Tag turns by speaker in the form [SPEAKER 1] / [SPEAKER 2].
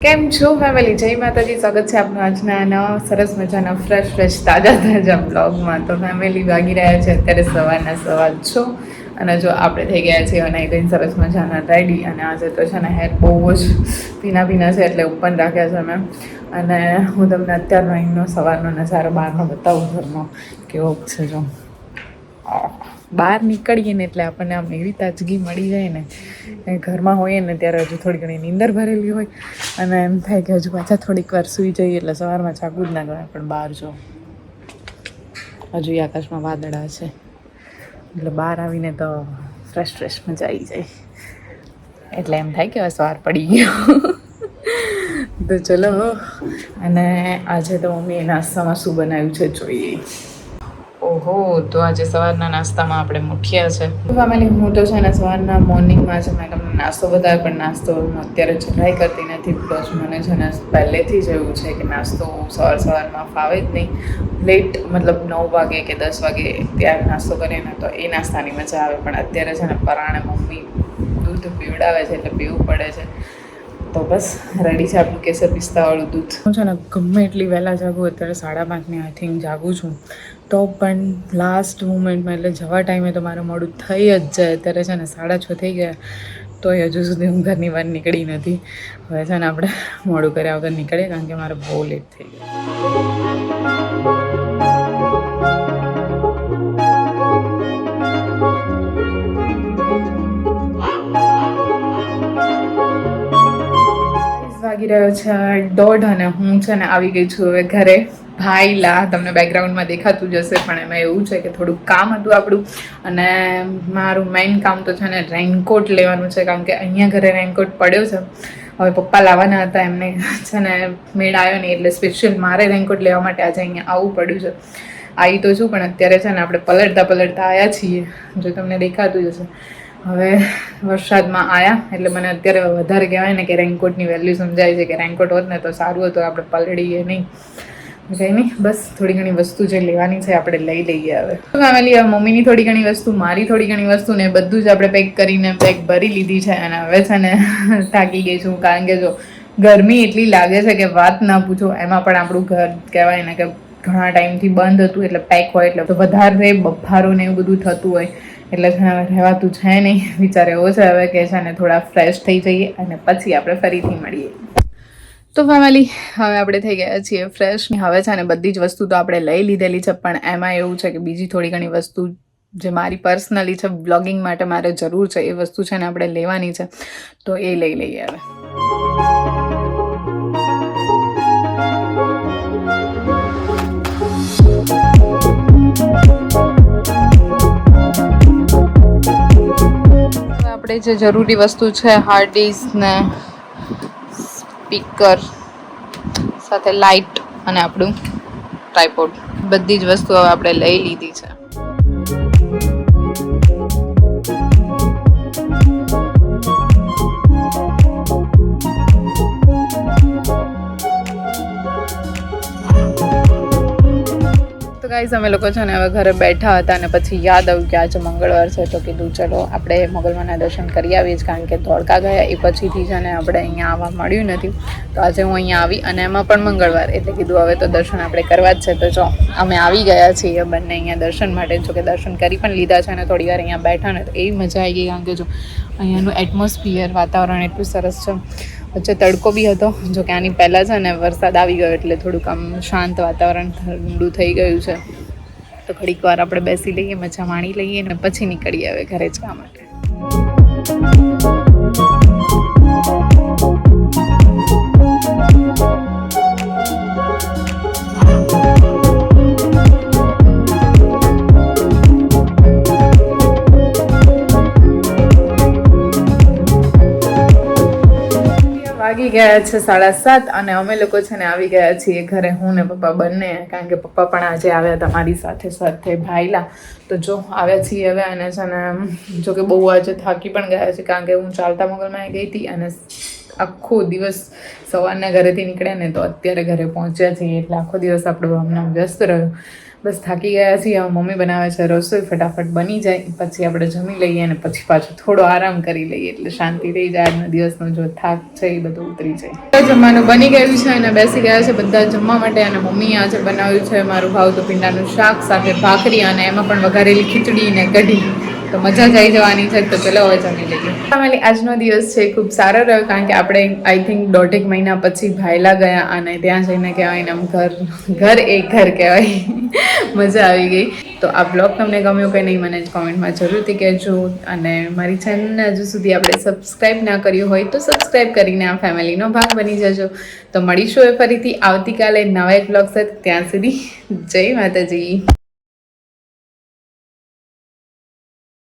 [SPEAKER 1] કેમ છો ફેમિલી જય માતાજી, સ્વાગત છે આપનું આજના સરસ મજાના ફ્રેશ ફ્રેશ તાજા તાજા બ્લોગમાં તો ફેમિલી વાગી રહ્યા છે, અત્યારે સવારના સવાર છો. અને જો આપણે થઈ ગયા છીએ અને કંઈ સરસ મજાના રેડી અને આજે તો છે ને હેર બહુ જ ભીના ભીના છે, એટલે ઉપર રાખ્યા છે મેં. અને હું તમને અત્યારનો અહીંનો સવારનો નજારો બહારનો બતાવું ઘરનો કેવો છે જો. બહાર નીકળીએ ને એટલે આપણને આમ એવી તાજગી મળી જાય ને. ઘરમાં હોઈએ ને ત્યારે હજુ થોડી ઘણી નીંદર ભરેલી હોય અને એમ થાય કે હજુ પાછા થોડીક વાર સૂઈ જઈએ એટલે સવારમાં જાગવું જ ના ગણાય, પણ બહાર જો. હજુ આકાશમાં વાદળા છે. એટલે બહાર આવીને તો ફ્રેશ ફ્રેશ મજા આવી જાય. એટલે એમ થાય કે હવે સવાર પડી ગયો. તો ચલો. અને આજે તો મમ્મીએ નાસ્તામાં શું બનાવ્યું છે જોઈએ. ઓહો, તો આજે સવારના નાસ્તામાં આપણે મુઠિયા છે. ફેમિલી હું તો છે ને સવારના મોર્નિંગમાં છે મેં તમને નાસ્તો બતાવ્યો પણ નાસ્તો હું અત્યારે જરાય કરતી નથી. બિકોઝ મને છે ને પહેલેથી જ એવું છે કે નાસ્તો સવાર સવારમાં ફાવે જ નહીં. લેટ મતલબ નવ વાગે કે દસ વાગે ત્યારે નાસ્તો કરીએ ને તો એ નાસ્તાની મજા આવે. પણ અત્યારે છે ને પરાણે મમ્મી દૂધ પીવડાવે છે એટલે પીવું પડે છે. તો બસ રેડી છે આપણું કેસર પિસ્તાવાળું દૂધ. હું છે ને ગમે એટલી વહેલા જાગું, અત્યારે સાડા પાંચની આઈ થિંક જાગું છું. તો પણ લાસ્ટ મુમેન્ટમાં એટલે જવા ટાઈમે તો મારું મોડું થઈ જ જાય. અત્યારે છે ને સાડા છ થઈ ગયા તોય હજુ સુધી હું ઘરની બહાર નીકળી નથી. હવે છે ને આપણે મોડું કર્યા વગર નીકળીએ, કારણ કે મારે બહુ લેટ થઈ ગયું. રહ્યો છે દોઢ અને હું છે ને આવી ગઈ છું હવે ઘરે. ભાઈ, લા, તમને બેકગ્રાઉન્ડમાં દેખાતું જશે પણ એમાં એવું છે કે થોડુંક કામ હતું આપણું. અને મારું મેઇન કામ તો છે ને રેનકોટ લેવાનું છે, કારણ કે અહીંયા ઘરે રેનકોટ પડ્યો છે. હવે પપ્પા લાવવાના હતા, એમને છે ને મેળ આવ્યો નહીં, એટલે સ્પેશિયલ મારે રેનકોટ લેવા માટે આજે અહીંયા આવવું પડ્યું છે. આવી તો છું, પણ અત્યારે છે ને આપણે પલટતા પલટતા આવ્યા છીએ. જો તમને દેખાતું જશે હવે વરસાદમાં આયા, એટલે મને અત્યારે વધારે કહેવાય ને કે રેનકોટની વેલ્યુ સમજાય છે કે રેનકોટ હોત ને તો સારું હતું, આપણે પલળીએ નહીં. કંઈ નહીં બસ થોડી ઘણી વસ્તુ જે લેવાની છે આપણે લઈ લઈએ હવે. ફેમિલી હવે મમ્મીની થોડી ઘણી વસ્તુ, મારી થોડી ઘણી વસ્તુ ને બધું જ આપણે પેક કરીને પેક ભરી લીધી છે અને હવે છે ને થાકી ગઈ છું, કારણ કે જો ગરમી એટલી લાગે છે કે વાત ના પૂછો, એમાં પણ આપણું ઘર કહેવાય ને કે ઘણા ટાઈમથી બંધ હતું, એટલે પેક હોય એટલે વધારે બફારો ને એવું બધું થતું હોય. એટલે ઘણા હવે રહેવાતું છે નહીં. વિચાર એવો છે હવે કે છે ને થોડા ફ્રેશ થઈ જઈએ અને પછી આપણે ફરીથી મળીએ. તો ફેમિલી હવે આપણે થઈ ગયા છીએ ફ્રેશ હવે છે ને બધી જ વસ્તુ તો આપણે લઈ લીધેલી છે, પણ એમાં એવું છે કે બીજી થોડી ઘણી વસ્તુ જે મારી પર્સનલી છે બ્લોગિંગ માટે મારે જરૂર છે, એ વસ્તુ છે ને આપણે લેવાની છે. તો એ લઈ લઈએ હવે. આપણે જે જરૂરી વસ્તુ છે હાર્ડ ડિસ્ક સ્પીકર સાથે લાઇટ અને આપણું ટ્રાયપોડ બધી જ વસ્તુ હવે આપણે લઈ લીધી છે. તો ગાઈઝ અમે લોકો છે ને હવે ઘરે બેઠા હતા અને પછી યાદ આવ્યું કે આજે મંગળવાર છે, તો કીધું ચલો આપણે મોગલમાના દર્શન કરી આવીએ જ, કારણ કે ધોળકા ગયા એ પછીથી છે ને આપણે અહીંયા આવવા મળ્યું નથી. તો આજે હું અહીંયા આવી અને એમાં પણ મંગળવાર, એટલે કીધું હવે તો દર્શન આપણે કરવા જ છે. તો જો, અમે આવી ગયા છીએ બંને અહીંયા દર્શન માટે, જો કે દર્શન કરી પણ લીધા છે અને થોડી વાર અહીંયા બેઠા ને તો એવી મજા આવી ગઈ, કારણ કે જો, અહીંયાનું એટમોસ્ફિયર વાતાવરણ એટલું સરસ છે. વચ્ચે તડકો બી હતો, જો કે આની પહેલાં છે ને વરસાદ આવી ગયો એટલે થોડુંક આમ શાંત વાતાવરણ ઠંડુ થઈ ગયું છે. તો ઘડીક વાર આપણે બેસી લઈએ, મજા માણી લઈએ અને પછી નીકળીએ હવે ઘરે જવા માટે. વાગી ગયા છે સાડા સાત અને અમે લોકો છે ને આવી ગયા છીએ ઘરે, હું ને પપ્પા બંને, કારણ કે પપ્પા પણ આજે આવ્યા હતા મારી સાથે સાથે ભાઈલા તો જો, આવ્યા છીએ હવે અને છે ને જો કે બહુ આજે થાકી પણ ગયા છે, કારણ કે હું ચાલતા મોગલમાં ગઈ હતી અને આખો દિવસ સવારના ઘરેથી નીકળ્યા ને તો અત્યારે ઘરે પહોંચ્યા છીએ, એટલે આખો દિવસ આપણો હમણાં વ્યસ્ત રહ્યો. બસ થાકી ગયા છીએ, હવે મમ્મી બનાવે છે રસોઈ, ફટાફટ બની જાય, પછી આપણે જમી લઈએ અને પછી પાછું થોડો આરામ કરી લઈએ, એટલે શાંતિ થઈ જાય, આજના દિવસનો જો થાક છે એ બધું ઉતરી જાય. જમવાનું બની ગયું છે અને બેસી ગયા છે બધા જમવા માટે અને મમ્મીએ આજે બનાવ્યું છે મારું ભાવ તો ભીંડાનું શાક, સાથે ભાખરી અને એમાં પણ વઘારેલી ખીચડી ને કઢી. તો મજા જ આવી જવાની છે, તો ચલો હવે જમી લઈએ. ફેમિલી, આજનો દિવસ છે, ખૂબ સારો રહ્યો, કારણ કે આપણે આઈ થિંક દોઢેક મહિના પછી ભાયલા ગયા અને ત્યાં જઈને કહેવાય ને, આમ ઘર ઘર એક ઘર કહેવાય. મજા આવી ગઈ. તો આ બ્લોગ તમને ગમ્યો કે નહીં, મને કોમેન્ટમાં જરૂરથી કહેજો. અને મારી ચેનલને હજુ સુધી આપણે સબસ્ક્રાઈબ ના કર્યું હોય, તો સબસ્ક્રાઈબ કરીને આ ફેમિલીનો ભાગ બની જજો. તો મળીશું એ ફરીથી આવતીકાલે નવા એક બ્લોગ સાથે. ત્યાં સુધી જય માતાજી.